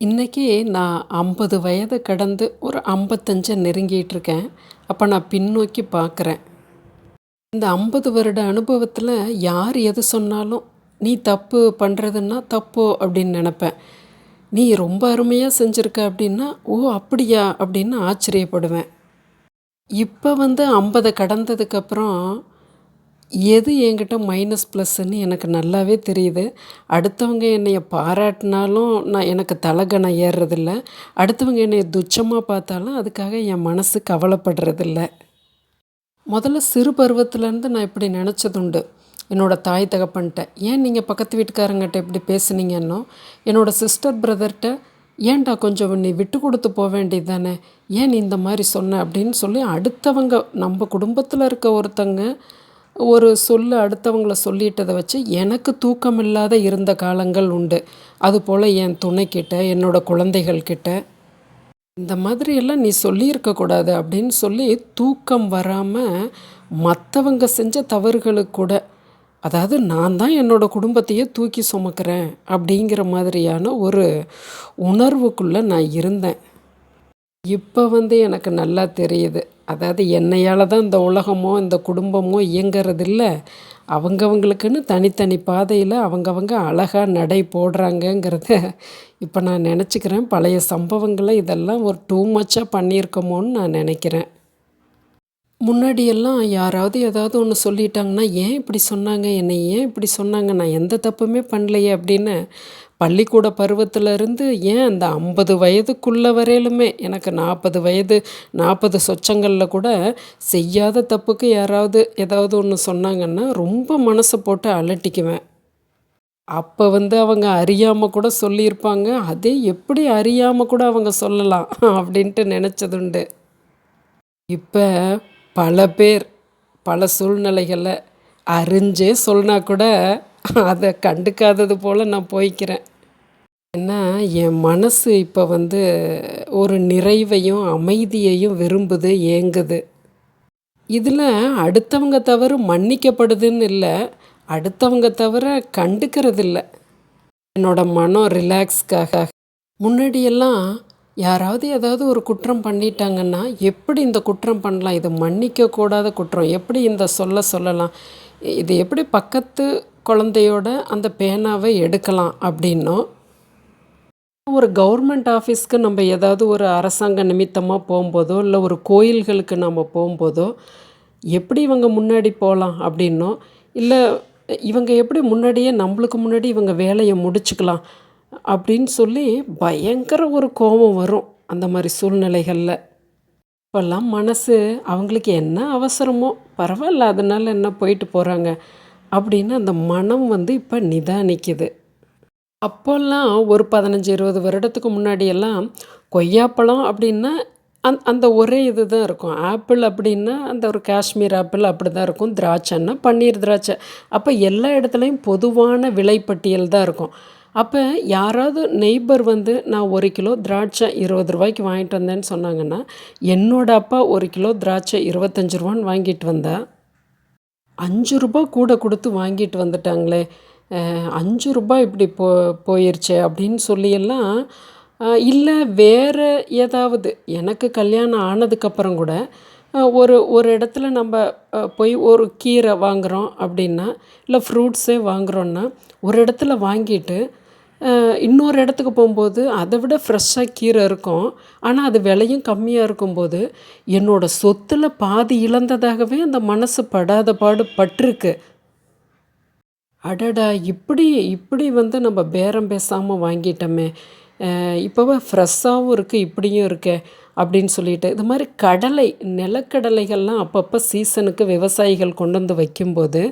இன்றைக்கி நான் ஐம்பது வயதை கடந்து ஒரு ஐம்பத்தஞ்சை நெருங்கிட்டுருக்கேன். அப்போ நான் பின்னோக்கி பார்க்குறேன். இந்த ஐம்பது வருட அனுபவத்தில் யார் எது சொன்னாலும் நீ தப்பு பண்ணுறதுன்னா தப்போ அப்படின்னு நினப்பேன். நீ ரொம்ப அருமையாக செஞ்சுருக்க அப்படின்னா ஓ அப்படியா அப்படின்னு ஆச்சரியப்படுவேன். இப்போ வந்து ஐம்பதை கடந்ததுக்கப்புறம் எது என்கிட்ட மைனஸ் ப்ளஸ்ஸுன்னு எனக்கு நல்லாவே தெரியுது. அடுத்தவங்க என்னைய பாராட்டினாலும் நான் எனக்கு தலகணம் ஏறுறதில்ல. அடுத்தவங்க என்னைய துச்சமாக பார்த்தாலும் அதுக்காக என் மனசு கவலைப்படுறதில்ல. முதல்ல சிறு பருவத்துலேருந்து நான் இப்படி நினச்சதுண்டு. என்னோடய தாய் தகப்பன்ட்ட ஏன் நீங்கள் பக்கத்து வீட்டுக்காரங்கிட்ட இப்படி பேசுனீங்கன்னோ? என்னோடய சிஸ்டர் பிரதர்கிட்ட ஏன்டா கொஞ்சம் நீ விட்டு கொடுத்து போக வேண்டியது தானே ஏன் நீ இந்த மாதிரி சொன்ன? அப்படின்னு சொல்லி அடுத்தவங்க நம்ம குடும்பத்தில் இருக்க ஒருத்தங்க ஒரு சொல்லு அடுத்தவங்கள சொல்லிட்டதை வச்சு எனக்கு தூக்கம் இல்லாத இருந்த காலங்கள் உண்டு. அதுபோல் என் துணைக்கிட்ட என்னோடய குழந்தைகள்கிட்ட இந்த மாதிரியெல்லாம் நீ சொல்லியிருக்கக்கூடாது அப்படின்னு சொல்லி தூக்கம் வராமல் மற்றவங்க செஞ்ச தவறுகளுக்கு கூட அதாவது நான் தான் என்னோடய குடும்பத்தையே தூக்கி சுமக்கிறேன் அப்படிங்கிற மாதிரியான ஒரு உணர்வுக்குள்ளே நான் இருந்தேன். இப்போ வந்து எனக்கு நல்லா தெரியுது. அதாவது என்னையால் தான் இந்த உலகமோ இந்த குடும்பமோ இயங்கிறதில்ல. அவங்கவங்களுக்குன்னு தனித்தனி பாதையில் அவங்கவங்க அழகாக நடை போடுறாங்கங்கிறத இப்போ நான் நினச்சிக்கிறேன். பழைய சம்பவங்களை இதெல்லாம் ஒரு டூ மச்சாக பண்ணியிருக்கோமோன்னு நான் நினைக்கிறேன். முன்னாடியெல்லாம் யாராவது ஏதாவது ஒன்று சொல்லிட்டாங்கன்னா ஏன் இப்படி சொன்னாங்க? என்னை ஏன் இப்படி சொன்னாங்க? நான் எந்த தப்புமே பண்ணலையே அப்படின்னு பள்ளிக்கூட பருவத்திலேருந்து ஏன் அந்த ஐம்பது வயதுக்குள்ள வரையிலுமே எனக்கு நாற்பது வயது நாற்பது சொச்சங்களில் கூட செய்யாத தப்புக்கு யாராவது ஏதாவது ஒன்று சொன்னாங்கன்னா ரொம்ப மனசை போட்டு அலட்டிக்குவேன். அப்போ வந்து அவங்க அறியாமல் கூட சொல்லியிருப்பாங்க. அதே எப்படி அறியாமல் கூட அவங்க சொல்லலாம் அப்படின்ட்டு நினச்சதுண்டு. இப்போ பல பேர் பல சூழ்நிலைகளை அறிஞ்சே சொன்னா கூட அதை கண்டுக்காதது போல் நான் போய்க்கிறேன். ஏன்னா என் மனசு இப்போ வந்து ஒரு நிறைவையும் அமைதியையும் விரும்புது ஏங்குது. இதில் அடுத்தவங்க தவறு மன்னிக்கப்படுதுன்னு இல்லை அடுத்தவங்க தவிர கண்டுக்கிறதில்ல. என்னோட என்னோடய மனம் ரிலாக்ஸ்க்காக முன்னாடியெல்லாம் யாராவது ஏதாவது ஒரு குற்றம் பண்ணிட்டாங்கன்னா எப்படி இந்த குற்றம் பண்ணலாம்? இது மன்னிக்கக்கூடாத குற்றம். எப்படி இந்த சொல்ல சொல்லலாம்? இது எப்படி பக்கத்து குழந்தையோட அந்த பேனாவை எடுக்கலாம் அப்படின்னோ ஒரு கவர்மெண்ட் ஆஃபீஸ்க்கு நம்ம ஏதாவது ஒரு அரசாங்க நிமித்தமாக போகும்போதோ இல்லை ஒரு கோயில்களுக்கு நம்ம போகும்போதோ எப்படி இவங்க முன்னாடி போகலாம் அப்படின்னோ இல்லை இவங்க எப்படி முன்னாடியே நம்மளுக்கு முன்னாடி இவங்க வேலையை முடிச்சுக்கலாம் அப்படின்னு சொல்லி பயங்கர ஒரு கோபம் வரும் அந்த மாதிரி சூழ்நிலைகளில். இப்போல்லாம் மனசு அவங்களுக்கு என்ன அவசரமோ பரவாயில்ல அதனால் என்ன போயிட்டு போகிறாங்க அப்படின்னு அந்த மனம் வந்து இப்போ நிதானிக்குது. அப்போல்லாம் ஒரு பதினஞ்சு இருபது வருடத்துக்கு முன்னாடியெல்லாம் கொய்யாப்பழம் அப்படின்னா அந் அந்த ஒரே இது தான் இருக்கும். ஆப்பிள் அப்படின்னா அந்த ஒரு காஷ்மீர் ஆப்பிள் அப்படி தான் இருக்கும். திராட்சைன்னா பன்னீர் திராட்சை. அப்போ எல்லா இடத்துலையும் பொதுவான விலைப்பட்டியல் தான் இருக்கும். அப்போ யாராவது நெய்பர் வந்து நான் ஒரு கிலோ திராட்சை இருபது ரூபாய்க்கு வாங்கிட்டு வந்தேன்னு சொன்னாங்கன்னா என்னோடய அப்பா ஒரு கிலோ திராட்சை இருபத்தஞ்சி ரூபான்னு வாங்கிட்டு வந்தேன் அஞ்சு ரூபா கூட கொடுத்து வாங்கிட்டு வந்துட்டாங்களே அஞ்சு ரூபாய் இப்படி போ போயிருச்சே அப்படின்னு சொல்லியெல்லாம் இல்லை வேறு ஏதாவது எனக்கு கல்யாணம் ஆனதுக்கப்புறம் கூட ஒரு ஒரு இடத்துல நம்ம போய் ஒரு கீரை வாங்குகிறோம் அப்படின்னா இல்லை ஃப்ரூட்ஸே வாங்குகிறோன்னா ஒரு இடத்துல வாங்கிட்டு இன்னொரு இடத்துக்கு போகும்போது அதை விட ஃப்ரெஷ்ஷாக கீரை இருக்கும். ஆனால் அது விலையும் கம்மியாக இருக்கும்போது என்னோடய சொத்தில் பாதி இழந்ததாகவே அந்த மனசு படாத பாடு பட்டிருக்கு. அடடா இப்படி இப்படி வந்து நம்ம பேரம் பேசாமல் வாங்கிட்டோமே. இப்போவே ஃப்ரெஷ்ஷாகவும் இருக்குது இப்படியும் இருக்கே. அப்படின்னு சொல்லிட்டு இது மாதிரி கடலை நிலக்கடலைகள்லாம் அப்பப்போ சீசனுக்கு விவசாயிகள் கொண்டு வந்து வைக்கும்போது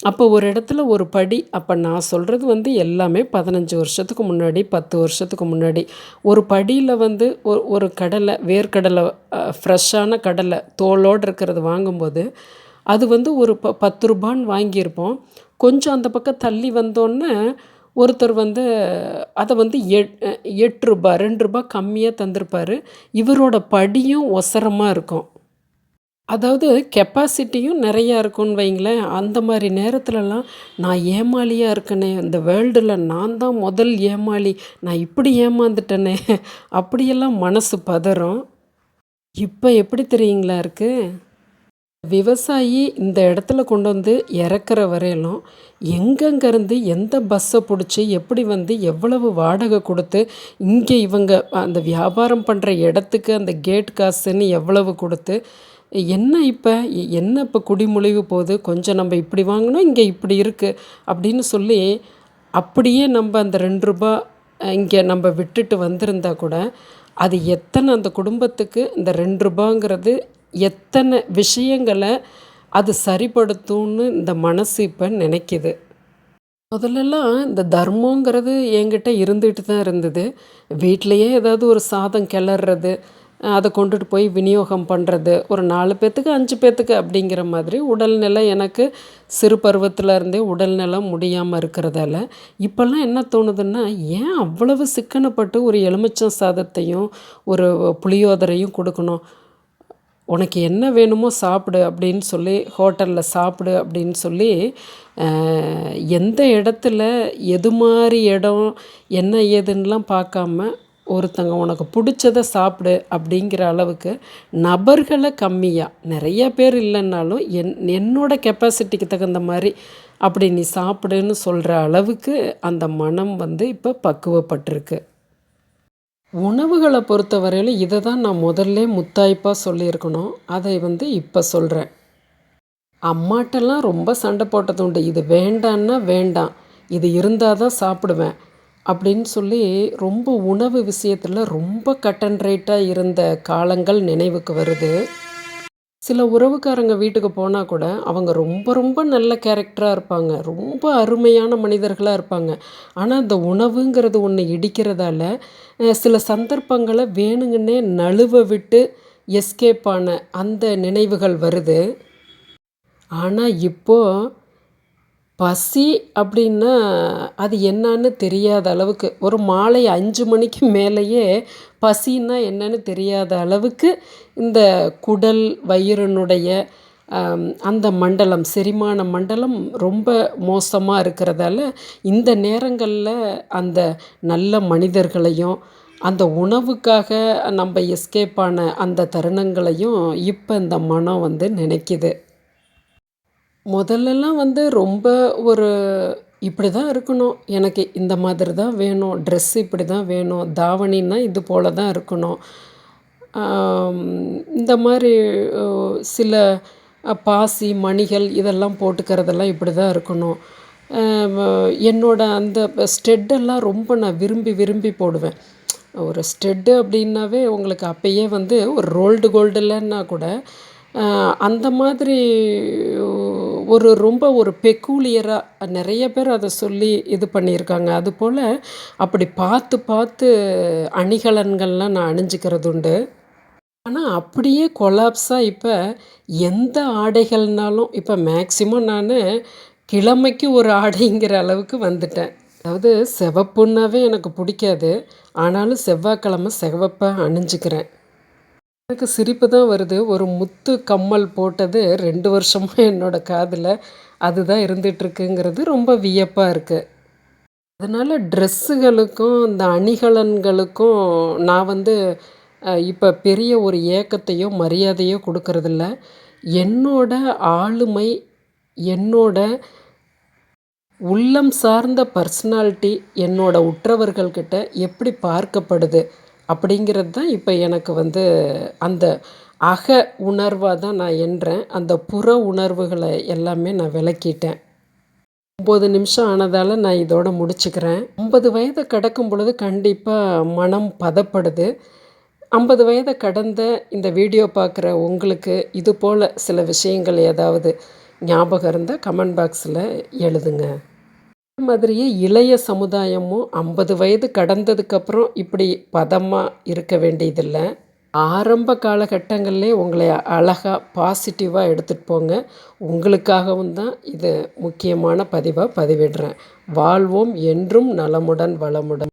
அப்போ ஒரு இடத்துல ஒரு படி அப்போ நான் சொல்கிறது வந்து எல்லாமே பதினஞ்சு வருஷத்துக்கு முன்னாடி பத்து வருஷத்துக்கு முன்னாடி. ஒரு படியில் வந்து ஒரு ஒரு கடலை வேர்க்கடலை ஃப்ரெஷ்ஷான கடலை தோலோடு இருக்கிறது வாங்கும்போது அது வந்து ஒரு ப பத்து ரூபான்னு வாங்கியிருப்போம். கொஞ்சம் அந்த பக்கம் தள்ளி வந்தோன்னே ஒருத்தர் வந்து அதை வந்து எட் எட்டு ரூபா ரெண்டு ரூபா கம்மியாக தந்திருப்பார் இவரோட படியும் ஒசரமாக இருக்கும் அதாவது கெப்பாசிட்டியும் நிறையா இருக்கும்னு வைங்களேன். அந்த மாதிரி நேரத்துலலாம், நான் ஏமாளியாக இருக்கனே! இந்த வேர்ல்டில் நான் தான் முதல் ஏமாளி. நான் இப்படி ஏமாந்துட்டனே! அப்படியெல்லாம் மனசு பதறும். இப்போ எப்படி தெரியுங்களா இருக்கு? விவசாயி இந்த இடத்துல கொண்டு வந்து இறக்குற வரையிலும், எங்கெங்கேருந்து எந்த பஸ்ஸை பிடிச்சி, எப்படி வந்து எவ்வளவு வாடகை கொடுத்து, இங்கே இவங்க அந்த வியாபாரம் பண்ணுற இடத்துக்கு அந்த கேட் காசுன்னு எவ்வளவு கொடுத்து, என்ன இப்போ என்ன இப்போ குடிமொழிவு போகுது? கொஞ்சம் நம்ம இப்படி வாங்கினோம் இங்கே இப்படி இருக்குது அப்படின்னு சொல்லி அப்படியே நம்ம அந்த ரெண்டு ரூபா இங்கே நம்ம விட்டுட்டு வந்திருந்தா கூட அது எத்தனை அந்த குடும்பத்துக்கு இந்த ரெண்டு ரூபாங்கிறது எத்தனை விஷயங்களை அது சரிப்படுத்தும்னு இந்த மனசு இப்போ நினைக்கிது. முதல்லலாம் இந்த தர்மங்கிறது என்கிட்ட இருந்துகிட்டு தான் இருந்தது. வீட்டிலையே ஏதாவது ஒரு சாதம் கிளறது அதை கொண்டுட்டு போய் விநியோகம் பண்ணுறது ஒரு நாலு பேர்த்துக்கு அஞ்சு பேர்த்துக்கு அப்படிங்கிற மாதிரி உடல்நிலை எனக்கு சிறு பருவத்தில் இருந்தே உடல்நிலை முடியாமல் இருக்கிறதால இப்போல்லாம் என்ன தோணுதுன்னா ஏன் அவ்வளவு சிக்கனப்பட்டு ஒரு எலுமிச்சம் சாதத்தையும் ஒரு புளியோதரையும் கொடுக்கணும்? உனக்கு என்ன வேணுமோ சாப்பிடு அப்படின்னு சொல்லி ஹோட்டலில் சாப்பிடு அப்படின்னு சொல்லி எந்த இடத்துல எது மாதிரி இடம் என்ன ஏதுன்னெலாம் பார்க்காம ஒருத்தங்க உனக்கு பிடிச்சத சாப்பிடு அப்படிங்கிற அளவுக்கு நபர்களை கம்மியாக நிறைய பேர் இல்லைன்னாலும் என் என்னோடய கெப்பாசிட்டிக்கு தகுந்த மாதிரி அப்படி நீ சாப்பிடுன்னு சொல்கிற அளவுக்கு அந்த மனம் வந்து இப்போ பக்குவப்பட்டிருக்கு. உணவுகளை பொறுத்த வரையில் இதை தான் நான் முதல்ல முத்தாய்ப்பாக சொல்லியிருக்கணும். அதை வந்து இப்போ சொல்கிறேன் அம்மாட்டெல்லாம் ரொம்ப சண்டை போட்டது உண்டு. இது வேண்டான்னா வேண்டாம். இது இருந்தால் தான் சாப்பிடுவேன். அப்படின்னு சொல்லி ரொம்ப உணவு விஷயத்தில் ரொம்ப கட் அண்ட் ரைட்டாக இருந்த காலங்கள் நினைவுக்கு வருது. சில உறவுக்காரங்க வீட்டுக்கு போனால் கூட அவங்க ரொம்ப ரொம்ப நல்ல கேரக்டராக இருப்பாங்க. ரொம்ப அருமையான மனிதர்களாக இருப்பாங்க. ஆனால் இந்த உணவுங்கிறது ஒன்று இடிக்கிறதால சில சந்தர்ப்பங்களை வேணுங்கன்னே நழுவ விட்டு எஸ்கேப் ஆன அந்த நினைவுகள் வருது. ஆனால் இப்போது பசி அப்படின்னா அது என்னன்னு தெரியாத அளவுக்கு. ஒரு மாலை அஞ்சு மணிக்கு மேலேயே பசின்னா என்னன்னு தெரியாத அளவுக்கு இந்த குடல் வயிறினுடைய அந்த மண்டலம் செரிமான மண்டலம் ரொம்ப மோசமாக இருக்கிறதால இந்த நேரங்களில் அந்த நல்ல மனிதர்களையும் அந்த உணவுக்காக நம்ம எஸ்கேப் ஆன அந்த தருணங்களையும் இப்போ இந்த மனம் வந்து நினைக்கிது. முதல்லலாம் வந்து ரொம்ப ஒரு இப்படி தான் இருக்கணும். எனக்கு இந்த மாதிரி தான் வேணும். ட்ரெஸ் இப்படி தான் வேணும். தாவணின்னா இது போல் தான் இருக்கணும் இந்த மாதிரி சில பாசி மணிகள் இதெல்லாம் போட்டுக்கிறதெல்லாம் இப்படி தான் இருக்கணும் என்னோடய அந்த ஸ்டெட்டெல்லாம் ரொம்ப நான் விரும்பி விரும்பி போடுவேன். ஒரு ஸ்டெட்டு அப்படின்னாவே உங்களுக்கு அப்போயே வந்து ஒரு ரோல்டு கோல்டு இல்லைன்னா கூட அந்த மாதிரி ஒரு ரொம்ப ஒரு பெக்கூலியராக நிறைய பேர் அதை சொல்லி இது பண்ணியிருக்காங்க. அதுபோல் அப்படி பார்த்து பார்த்து அணிகலன்கள்லாம் நான் அணிஞ்சிக்கிறது உண்டு. ஆனால் அப்படியே கொலாப்ஸாக இப்போ எந்த ஆடைகள்னாலும் இப்போ மேக்சிமம் நான் கிழமைக்கு ஒரு ஆடைங்கிற அளவுக்கு வந்துட்டேன். அதாவது சிவப்புன்னாவே எனக்கு பிடிக்காது. ஆனாலும் செவ்வாய்க்கிழமை சிவப்பை அணிஞ்சிக்கிறேன். எனக்கு சிரிப்பு தான் வருது. ஒரு முத்து கம்மல் போட்டது ரெண்டு வருஷமாக என்னோடய காதில். அதுதான் இருந்துகிட்ருக்குங்கிறது ரொம்ப வியப்பாக இருக்குது அதனால் ட்ரெஸ்ஸுகளுக்கும் இந்த அணிகலன்களுக்கும் நான் வந்து இப்போ பெரிய ஒரு ஏக்கத்தையோ மரியாதையோ கொடுக்கறதில்ல. என்னோட ஆளுமை என்னோட உள்ளம் சார்ந்த பர்சனாலிட்டி என்னோட உற்றவர்கள்கிட்ட எப்படி பார்க்கப்படுது? அப்படிங்கிறது தான் இப்போ எனக்கு வந்து அந்த அக உணர்வாக தான் நான் எண்ணுறேன் அந்த புற உணர்வுகளை எல்லாமே நான் விளக்கிட்டேன். ஒம்பது நிமிஷம் ஆனதால் நான் இதோட முடிச்சுக்கிறேன். ஐம்பது வயதை கடக்கும் பொழுது கண்டிப்பாக மனம் பதப்படுது. ஐம்பது வயதை கடந்த இந்த வீடியோ பார்க்குற உங்களுக்கு இது போல் சில விஷயங்கள் ஏதாவது ஞாபகம் இருந்தால் கமெண்ட் பாக்ஸில் எழுதுங்க. மாதிரியே இளைய சமுதாயமும் ஐம்பது வயது கடந்ததுக்கப்புறம் இப்படி பதமாக இருக்க வேண்டியதில்லை. ஆரம்ப காலகட்டங்கள்லே உங்களை அழகாக பாசிட்டிவாக எடுத்துகிட்டு போங்க. உங்களுக்காகவும் தான் இது முக்கியமான பதிவாக பதிவிடுறேன். வாழ்வோம் என்றும் நலமுடன் வளமுடன்.